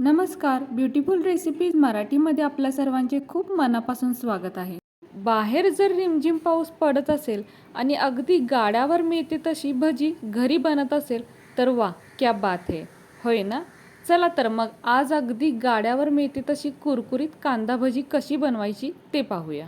नमस्कार beautiful recipes मराठीमध्ये आपल्या सर्वांचे खूप मनापासून स्वागत आहे. बाहेर जर रिमझिम पाऊस पडत असेल आणि अगदी गाड्यावर मिळते तशी भजी घरी बनत असेल तर वा क्या बात आहे होय ना? चला तर मग आज अगदी गाड्यावर मिळते तशी कुरकुरीत कांदा भजी कशी बनवायची ते पाहूया.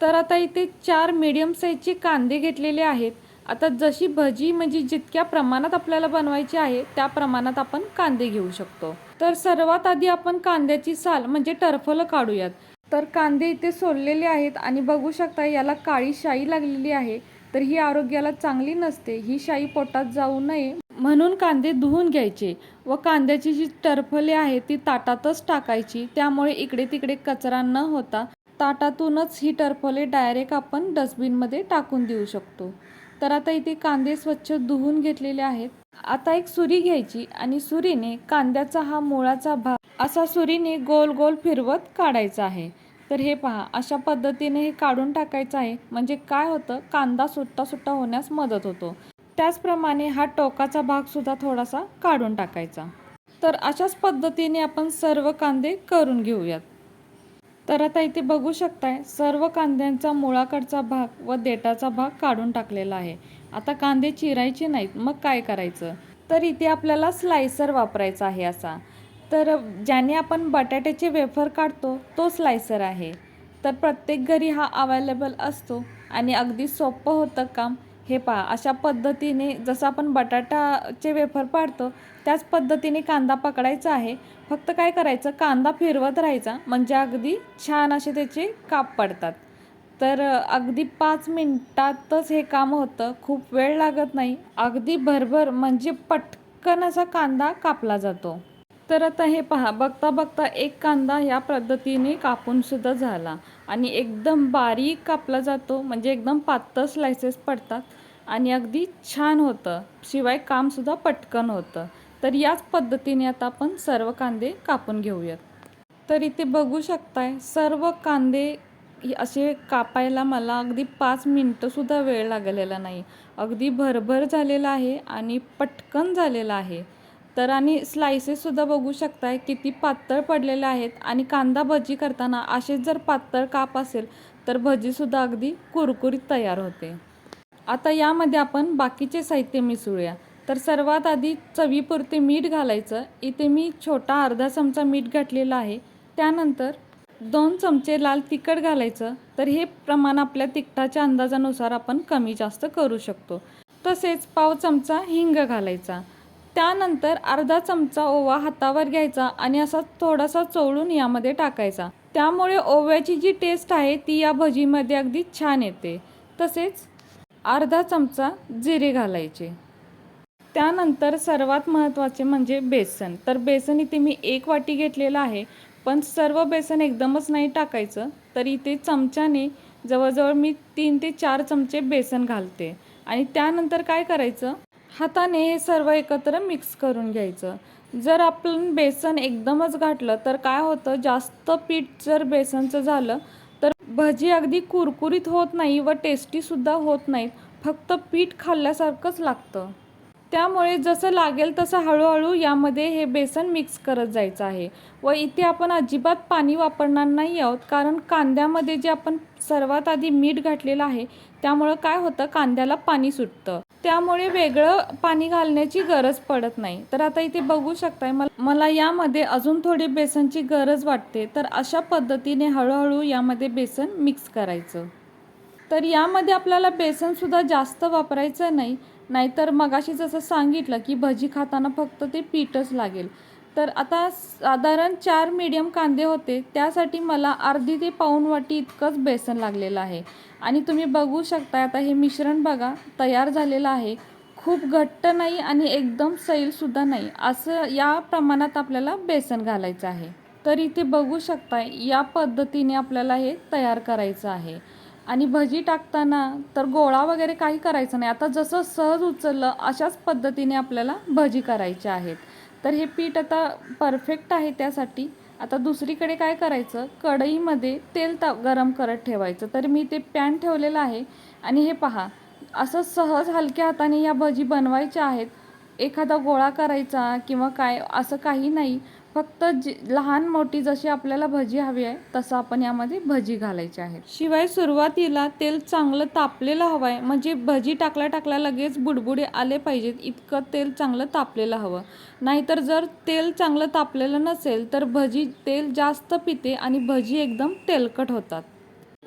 तर आता इथे चार मीडियम साईजचे कांदे घेतलेले आहेत. आता जशी भजी म्हणजे जितक्या प्रमाणात आपल्याला बनवायची आहे त्या प्रमाणात आपण कांदे घेऊ शकतो. तर सर्वात आधी आपण कांद्याची साल म्हणजे टरफलं काढूयात. तर कांदे इथे सोललेले आहेत आणि बघू शकता याला काळी शाई लागलेली आहे तर ही आरोग्याला चांगली नसते ही शाई पोटात जाऊ नये म्हणून कांदे धुवून घ्यायचे व कांद्याची जी टरफले आहे ती ताटातच टाकायची. त्यामुळे इकडे तिकडे कचरा न होता ताटातूनच ही टरफले डायरेक्ट आपण डस्टबिनमध्ये टाकून देऊ शकतो. तर आता इथे कांदे स्वच्छ धुवून घेतलेले आहेत. आता एक सुरी घ्यायची आणि सुरीने कांद्याचा हा मुळाचा भाग असा सुरीने गोल गोल फिरवत काढायचा आहे. तर हे पहा अशा पद्धतीने हे काढून टाकायचं आहे. म्हणजे काय होतं? कांदा सुट्टा सुट्टा होण्यास मदत होतो. त्याचप्रमाणे हा टोकाचा भाग सुद्धा थोडासा काढून टाकायचा. तर अशाच पद्धतीने आपण सर्व कांदे करून घेऊयात. तर आता इथे बघू शकताय सर्व कांद्यांचा मुळाकडचा भाग व देठाचा भाग काढून टाकलेला आहे. आता कांदे चिरायचे नाहीत मग काय करायचं? तर इथे आपल्याला स्लायसर वापरायचा आहे असा. तर ज्याने आपण बटाट्याचे वेफर काढतो तो स्लायसर आहे. तर प्रत्येक घरी हा अवेलेबल असतो आणि अगदी सोपं होतं काम. हे पहा अशा पद्धतीने जसं आपण बटाटाचे वेफर पाडतो त्याच पद्धतीने कांदा पकडायचा आहे. फक्त काय करायचं कांदा फिरवत राहायचा म्हणजे अगदी छान असे त्याचे काप पडतात. तर अगदी पाच मिनटातच हे काम होतं खूप वेळ लागत नाही. अगदी भरभर म्हणजे पटकन असा कांदा कापला जातो. तर आता हे पहा बघता बघता एक कांदा ह्या पद्धतीने कापूनसुद्धा झाला. आणि एकदम बारीक कापला जातो म्हणजे एकदम पातळ स्लायसेस पडतात. आणि अगदी छान होतं. शिवाय कामसुद्धा पटकन होतं. तर याच पद्धतीने आता आपण सर्व कांदे कापून घेऊयात. तर इथे बघू शकताय सर्व कांदे असे कापायला मला अगदी पाच मिनटंसुद्धा वेळ लागलेला नाही. अगदी भरभर झालेला आहे आणि पटकन झालेला आहे. तर आणि स्लायसेससुद्धा बघू शकताय किती पातळ पडलेले आहेत आणि कांदा भजी करताना असेच जर पातळ काप असेल तर भजीसुद्धा अगदी कुरकुरीत तयार होते. आता यामध्ये आपण बाकीचे साहित्य मिसळूया. तर सर्वात आधी चवीपुरते मीठ घालायचं. इथे मी छोटा अर्धा चमचा मीठ घातलेला आहे. त्यानंतर दोन चमचे लाल तिखट घालायचं. तर हे प्रमाण आपल्या तिखटाच्या अंदाजानुसार आपण कमी जास्त करू शकतो. तसेच पाव चमचा हिंग घालायचा. त्यानंतर अर्धा चमचा ओवा हातावर घ्यायचा आणि असा थोडासा चोळून यामध्ये टाकायचा. त्यामुळे ओव्याची जी टेस्ट आहे ती या भजीमध्ये अगदी छान येते. तसेच अर्धा चमचा जिरे घालायचे. त्यानंतर सर्वात महत्त्वाचे म्हणजे बेसन. तर बेसन इथे मी एक वाटी घेतलेलं आहे पण सर्व बेसन एकदमच नाही टाकायचं तर इथे चमच्याने जवळजवळ मी तीन ते चार चमचे बेसन घालते. आणि त्यानंतर काय करायचं? हाताने हे सर्व एकत्र मिक्स करून घ्यायचं. जर आपण बेसन एकदमच घातलं तर काय होतं? जास्त पीठ जर बेसनचं झालं भजी अगदी कुरकुरीत होत नाही व टेस्टीसुद्धा होत नाहीत. फक्त पीठ खाल्ल्यासारखंच लागतं. त्यामुळे जसं लागेल तसं हळूहळू यामध्ये हे बेसन मिक्स करत जायचं आहे. व इथे आपण अजिबात पाणी वापरणार नाही आहोत कारण कांद्यामध्ये जे आपण सर्वात आधी मीठ घातलेलं आहे त्यामुळं काय होतं? कांद्याला पाणी सुटतं. त्यामुळे वेगळं पाणी घालण्याची गरज पडत नाही. तर आता इथे बघू शकताय मला मला यामध्ये अजून थोडी बेसनची गरज वाटते. तर अशा पद्धतीने हळूहळू यामध्ये बेसन मिक्स करायचं. तर यामध्ये आपल्याला बेसनसुद्धा जास्त वापरायचं नाही. नाहीतर मगाशी जसं सांगितलं की भजी खाताना फक्त ते पीठच लागेल. तर आता साधारण चार मीडियम कांदे होते. त्यासाठी मला अर्धी ते पाऊण वाटी इतकंच बेसन लागलेलं आहे. आणि तुम्ही बघू शकता आता हे मिश्रण बघा तयार झालेलं आहे. खूप घट्ट नाही आणि एकदम सैलसुद्धा नाही. असं या प्रमाणात आपल्याला बेसन घालायचं आहे. तर इथे बघू शकता या पद्धतीने आपल्याला हे तयार करायचं आहे. आणि भजी टाकताना तर गोळा वगैरे काही करायचं नाही. आता जसं सहज उचललं अशाच पद्धतीने आपल्याला भजी करायच्या आहेत. तर हे पीठ आता परफेक्ट आहे त्यासाठी. आता दुसरीकडे काय करायचं? कढईमध्ये तेल ता गरम करत ठेवायचं. तर मी ते पॅन ठेवलेलं आहे. आणि हे पहा असं सहज हलक्या हाताने या भजी बनवायच्या आहेत. एखादा गोळा करायचा किंवा काय असं काही नाही. फक्त जी लहान मोठी जशी आपल्याला भजी हवी आहे तसं आपण यामध्ये भजी घालायची आहे. शिवाय सुरुवातीला तेल चांगलं तापलेलं हवं आहे म्हणजे भजी टाकल्या टाकल्या लगेच बुडबुडे आले पाहिजेत इतकं तेल चांगलं तापलेलं हवं. नाहीतर जर तेल चांगलं तापलेलं नसेल तर भजी तेल जास्त पिते आणि भजी एकदम तेलकट होतात.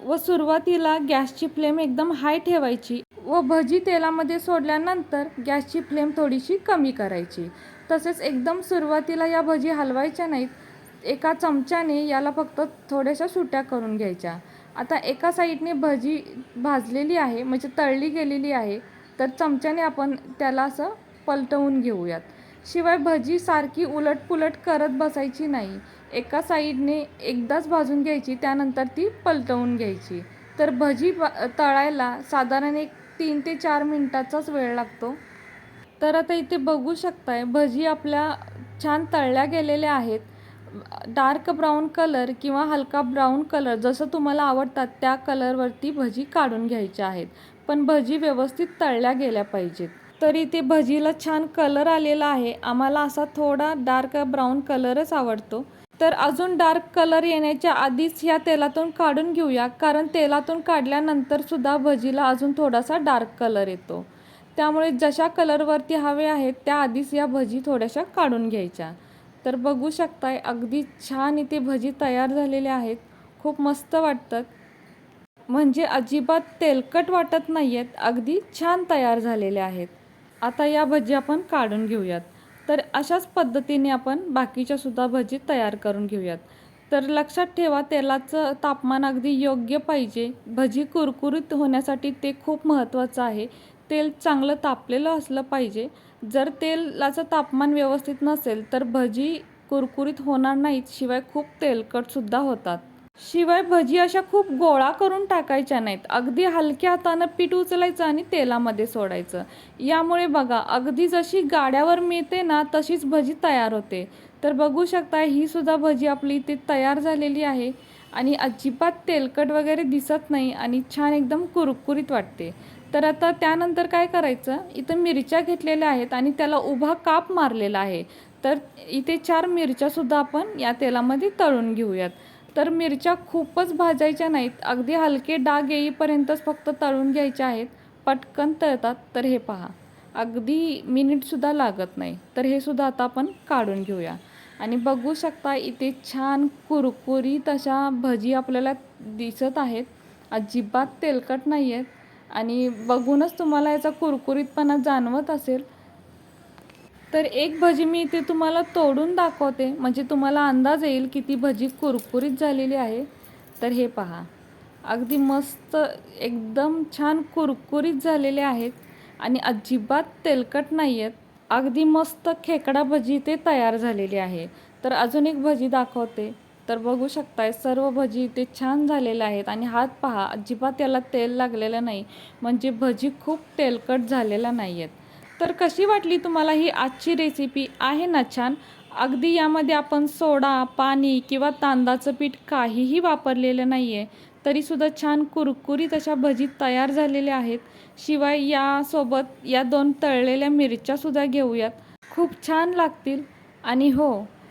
व सुरुवातीला गॅसची फ्लेम एकदम हाय ठेवायची व भजी तेलामध्ये सोडल्यानंतर गॅसची फ्लेम थोडीशी कमी करायची. तसेच एकदम सुरुवातीला या भजी हलवायच्या नाहीत एका चमच्याने याला फक्त थोड्याशा सुट्या करून घ्यायच्या. आता एका साईडने भजी भाजलेली आहे म्हणजे तळली गेलेली आहे तर चमच्याने आपण त्याला असं पलटवून घेऊयात. शिवाय भजी सारखी उलटपुलट करत बसायची नाही. एका साईडने एकदाच भाजून घ्यायची त्यानंतर ती पलटवून घ्यायची. तर भजी ब- तळायला साधारण एक तीन ते चार मिनटाचाच वेळ लागतो. तर आता इथे बघू शकताय भजी आपल्या छान तळल्या गेलेल्या आहेत. डार्क ब्राऊन कलर किंवा हलका ब्राऊन कलर जसं तुम्हाला आवडतात त्या कलरवरती भजी काढून घ्यायच्या आहेत. पण भजी व्यवस्थित तळल्या गेल्या पाहिजेत. तर इथे भजीला छान कलर आलेला आहे. आम्हाला असा थोडा डार्क ब्राऊन कलरच आवडतो. तर अजून डार्क कलर येण्याच्या आधीच ह्या तेलातून काढून घेऊया. कारण तेलातून काढल्यानंतर सुद्धा भजीला अजून थोडासा डार्क कलर येतो. त्यामुळे जशा कलरवरती हवे आहेत त्या आधीच या भजी थोड्याशा काढून घ्यायच्या. तर बघू शकताय अगदी छान इथे भजी तयार झालेल्या आहेत. खूप मस्त वाटतात. म्हणजे अजिबात तेलकट वाटत नाही आहेत अगदी छान तयार झालेल्या आहेत. आता या भजी आपण काढून घेऊयात. तर अशाच पद्धतीने आपण बाकीच्या सुद्धा भजी तयार करून घेऊयात. तर लक्षात ठेवा तेलाचं तापमान अगदी योग्य पाहिजे. भजी कुरकुरीत होण्यासाठी ते खूप महत्त्वाचं आहे. तेल चांगलं तापलेलं असलं पाहिजे. जर तेलाचं तापमान व्यवस्थित नसेल तर भजी कुरकुरीत होणार नाहीत शिवाय खूप तेलकटसुद्धा होतात. शिवाय भजी अशा खूप गोळा करून टाकायच्या नाहीत. अगदी हलक्या हातानं पीठ उचलायचं आणि तेलामध्ये सोडायचं. यामुळे बघा अगदी जशी गाड्यावर मिळते ना तशीच भजी तयार होते. तर बघू शकता ही सुद्धा भजी आपली इथे तयार झालेली आहे आणि अजिबात तेलकट वगैरे दिसत नाही आणि छान एकदम कुरकुरीत वाटते. तर आता त्यानंतर काय करायचं? इथं मिरच्या घेतलेल्या आहेत आणि त्याला उभा काप मारलेला आहे. तर इथे चार मिरच्यासुद्धा आपण या तेलामध्ये तळून घेऊयात. तर मिरच्या खूपच भाजायच्या नाहीत. अगदी हलके डाग येईपर्यंतच फक्त तळून घ्यायच्या आहेत. पटकन तळतात तर हे पहा. अगदी मिनिटसुद्धा लागत नाही. तर हे सुद्धा आता आपण काढून घेऊया. आणि बघू शकता इथे छान कुरकुरीत अशा भजी आपल्याला दिसत आहेत. अजिबात तेलकट नाही आहेत आणि बघूनच तुम्हाला याचा कुरकुरीतपणा जाणवत असेल. तर एक भजी मी इथे तुम्हाला तोडून दाखवते. म्हणजे तुम्हाला अंदाज येईल की ती भजी कुरकुरीत झालेली आहे. तर हे पहा. अगदी मस्त एकदम छान कुरकुरीत झालेले आहेत. आणि अजिबात तेलकट नाही आहेत अगदी मस्त खेकडा भजी ते तयार झालेली आहे. तर अजून एक भजी दाखवते. तर बघू शकताय सर्व भजी इथे छान झालेले आहेत. आणि हात पहा अजिबात याला तेल लागलेलं नाही. म्हणजे भजी खूप तेलकट झालेल्या नाही आहेत तर कशी वाटली तुम्हाला ही आजची रेसिपी आहे ना छान? अगदी यामध्ये आपण सोडा पाणी किंवा तांदळाचं पीठ काहीही वापरलेलं नाही आहे तरीसुद्धा छान कुरकुरीत अशा भजी तयार झालेल्या आहेत. शिवाय यासोबत या दोन तळलेल्या मिरच्यासुद्धा घेऊयात. खूप छान लागतील. आणि हो